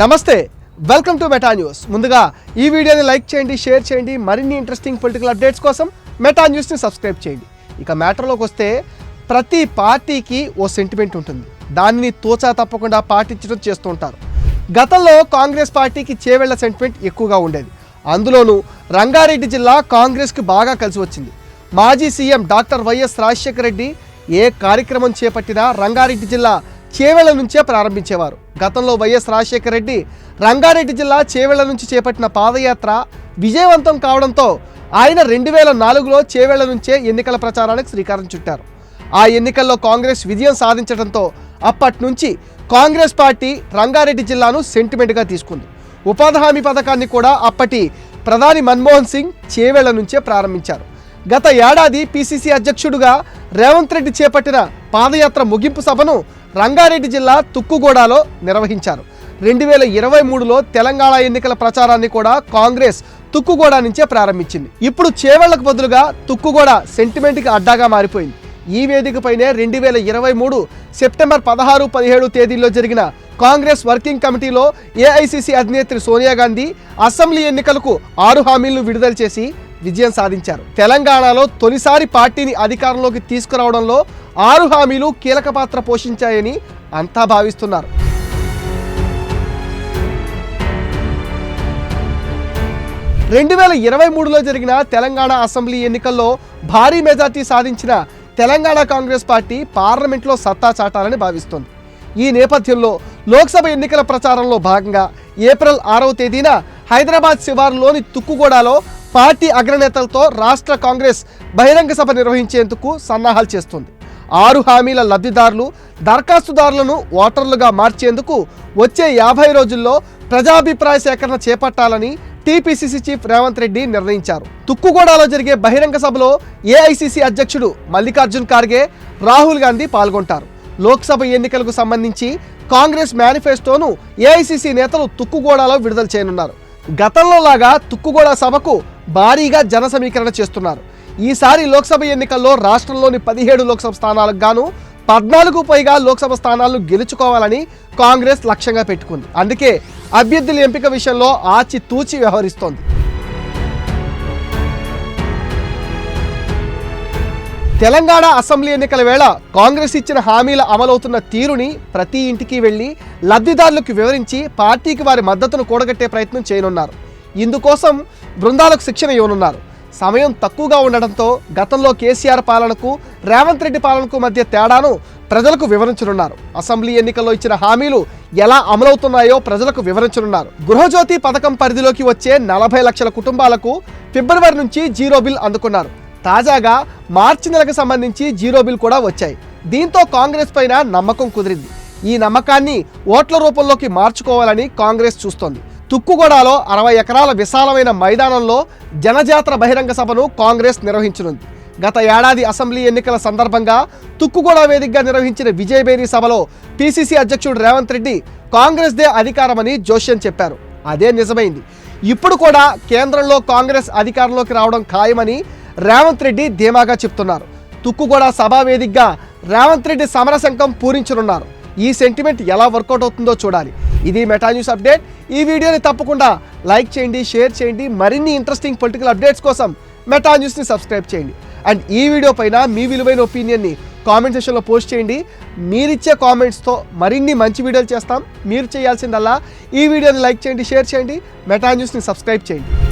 నమస్తే welcome to meta news ముందుగా ఈ వీడియోని లైక్ చేయండి షేర్ చేయండి మరిన్ని ఇంట్రెస్టింగ్ పొలిటికల్ అప్డేట్స్ కోసం మెటా న్యూస్ని సబ్స్క్రైబ్ చేయండి. ఇక మ్యాటర్లోకి వస్తే ప్రతి పార్టీకి ఓ సెంటిమెంట్ ఉంటుంది. దానిని తోచా తప్పకుండా పాటించడం చేస్తూ ఉంటారు. గతంలో కాంగ్రెస్ పార్టీకి చేవెళ్ళ సెంటిమెంట్ ఎక్కువగా ఉండేది. అందులోనూ రంగారెడ్డి జిల్లా కాంగ్రెస్కి బాగా కలిసి వచ్చింది. మాజీ CM doctor YS Rajasekhara Reddy ఏ కార్యక్రమం చేపట్టినా రంగారెడ్డి జిల్లా చేవెళ్ళ నుంచే ప్రారంభించేవారు. గతంలో వైఎస్ రాజశేఖర రెడ్డి రంగారెడ్డి జిల్లా చేవెళ్ళ నుంచి చేపట్టిన పాదయాత్ర విజయవంతం కావడంతో ఆయన రెండు వేల నాలుగులో చేవెళ్ళ నుంచే ఎన్నికల ప్రచారానికి శ్రీకారం చుట్టారు. ఆ ఎన్నికల్లో కాంగ్రెస్ విజయం సాధించడంతో అప్పటి నుంచి కాంగ్రెస్ పార్టీ రంగారెడ్డి జిల్లాను సెంటిమెంట్గా తీసుకుంది. ఉపాధి హామీ పథకాన్ని కూడా అప్పటి ప్రధాని మన్మోహన్ సింగ్ చేవెళ్ళ నుంచే ప్రారంభించారు. గత ఏడాది పిసిసి అధ్యక్షుడుగా రేవంత్ రెడ్డి చేపట్టిన పాదయాత్ర ముగింపు సభను రంగారెడ్డి జిల్లా తుక్కుగూడలో నిర్వహించారు. రెండు వేల ఇరవై మూడులో తెలంగాణ ఎన్నికల ప్రచారాన్ని కూడా కాంగ్రెస్ తుక్కుగూడ నుంచే ప్రారంభించింది. ఇప్పుడు చేవళ్ళకు బదులుగా తుక్కుగూడ సెంటిమెంట్కి అడ్డాగా మారిపోయింది. ఈ వేదికపైనే రెండు వేల ఇరవై మూడు సెప్టెంబర్ పదహారు పదిహేడు తేదీల్లో జరిగిన కాంగ్రెస్ వర్కింగ్ కమిటీలో ఏఐసిసి అధినేత్రి సోనియా గాంధీ అసెంబ్లీ ఎన్నికలకు ఆరు హామీలను విడుదల చేసి విజయం సాధించారు. తెలంగాణలో తొలిసారి పార్టీని అధికారంలోకి తీసుకురావడంలో ఆరు హామీలు కీలక పాత్ర పోషించాయని అంతా భావిస్తున్నారు. రెండు వేల ఇరవై మూడులో జరిగిన తెలంగాణ అసెంబ్లీ ఎన్నికల్లో భారీ మెజార్టీ సాధించిన తెలంగాణ కాంగ్రెస్ పార్టీ పార్లమెంట్లో సత్తా చాటాలని భావిస్తోంది. ఈ నేపథ్యంలో లోక్సభ ఎన్నికల ప్రచారంలో భాగంగా ఏప్రిల్ ఆరవ తేదీన హైదరాబాద్ శివారులోని తుక్కుగూడలో పార్టీ అగ్రనేతలతో రాష్ట్ర కాంగ్రెస్ బహిరంగ సభ నిర్వహించేందుకు సన్నాహాలు చేస్తుంది. ఆరు హామీల లబ్ధిదారులు దరఖాస్తుదారులను ఓటర్లుగా మార్చేందుకు వచ్చే యాభై రోజుల్లో ప్రజాభిప్రాయ సేకరణ చేపట్టాలని టీపీసీసీ చీఫ్ రేవంత్ రెడ్డి నిర్ణయించారు. తుక్కుగూడలో జరిగే బహిరంగ సభలో ఏఐసీసీ అధ్యక్షుడు మల్లికార్జున్ ఖార్గే రాహుల్ గాంధీ పాల్గొంటారు. లోక్సభ ఎన్నికలకు సంబంధించి కాంగ్రెస్ మేనిఫెస్టోను ఏఐసీసీ నేతలు తుక్కుగూడలో విడుదల చేయనున్నారు. గతంలో లాగా తుక్కుగూడ సభకు భారీగా జన సమీకరణ చేస్తున్నారు. ఈసారి లోక్సభ ఎన్నికల్లో రాష్ట్రంలోని పదిహేడు లోక్సభ స్థానాలకు గాను పద్నాలుగు పైగా లోక్సభ స్థానాలు గెలుచుకోవాలని కాంగ్రెస్ లక్ష్యంగా పెట్టుకుంది. అందుకే అభ్యర్థుల ఎంపిక విషయంలో ఆచితూచి వ్యవహరిస్తోంది. తెలంగాణ అసెంబ్లీ ఎన్నికల వేళ కాంగ్రెస్ ఇచ్చిన హామీల అమలవుతున్న తీరుని ప్రతి ఇంటికి వెళ్ళి లబ్ధిదారులకు వివరించి పార్టీకి వారి మద్దతును కూడగట్టే ప్రయత్నం చేయనున్నారు. ఇందుకోసం బృందాలకు శిక్షణ ఇవ్వనున్నారు. సమయం తక్కువగా ఉండడంతో గతంలో కేసీఆర్ పాలనకు రేవంత్ రెడ్డి పాలనకు మధ్య తేడాను ప్రజలకు వివరించనున్నారు. అసెంబ్లీ ఎన్నికల్లో ఇచ్చిన హామీలు ఎలా అమలవుతున్నాయో ప్రజలకు వివరించనున్నారు. గృహజ్యోతి పథకం పరిధిలోకి వచ్చే నలభై లక్షల కుటుంబాలకు ఫిబ్రవరి నుంచి జీరో బిల్ అందుకున్నారు. తాజాగా మార్చి నెలకు సంబంధించి జీరో బిల్ కూడా వచ్చాయి. దీంతో కాంగ్రెస్ పైన నమ్మకం కుదిరింది. ఈ నమ్మకాన్ని ఓట్ల రూపంలోకి మార్చుకోవాలని కాంగ్రెస్ చూస్తోంది. తుక్కుగూడలో అరవై ఎకరాల విశాలమైన మైదానంలో జనజాతర బహిరంగ సభను కాంగ్రెస్ నిర్వహించనుంది. గత ఏడాది అసెంబ్లీ ఎన్నికల సందర్భంగా తుక్కుగూడ వేదికగా నిర్వహించిన విజయబేరి సభలో పిసిసి అధ్యక్షుడు రేవంత్ రెడ్డి కాంగ్రెస్దే అధికారమని జోష్యం చెప్పారు. అదే నిజమైంది. ఇప్పుడు కూడా కేంద్రంలో కాంగ్రెస్ అధికారంలోకి రావడం ఖాయమని రేవంత్ రెడ్డి ధీమాగా చెప్తున్నారు. తుక్కుగూడ సభా వేదికగా రేవంత్ రెడ్డి సమరశంఖం పూరించనున్నారు. ఈ సెంటిమెంట్ ఎలా వర్కౌట్ అవుతుందో చూడాలి. ఇది మెటా న్యూస్ అప్డేట్ ఈ వీడియోని తప్పకుండా లైక్ చేయండి షేర్ చేయండి. మరిన్ని ఇంట్రెస్టింగ్ పొలిటికల్ అప్డేట్స్ కోసం మెటా న్యూస్ని సబ్స్క్రైబ్ చేయండి. అండ్ ఈ వీడియో పైన మీ విలువైన ఒపీనియన్ని కామెంట్ సెషన్లో పోస్ట్ చేయండి. మీరిచ్చే కామెంట్స్తో మరిన్ని మంచి వీడియోలు చేస్తాం. మీరు చేయాల్సిందల్లా ఈ వీడియోని లైక్ చేయండి షేర్ చేయండి. మెటా న్యూస్ని సబ్స్క్రైబ్ చేయండి.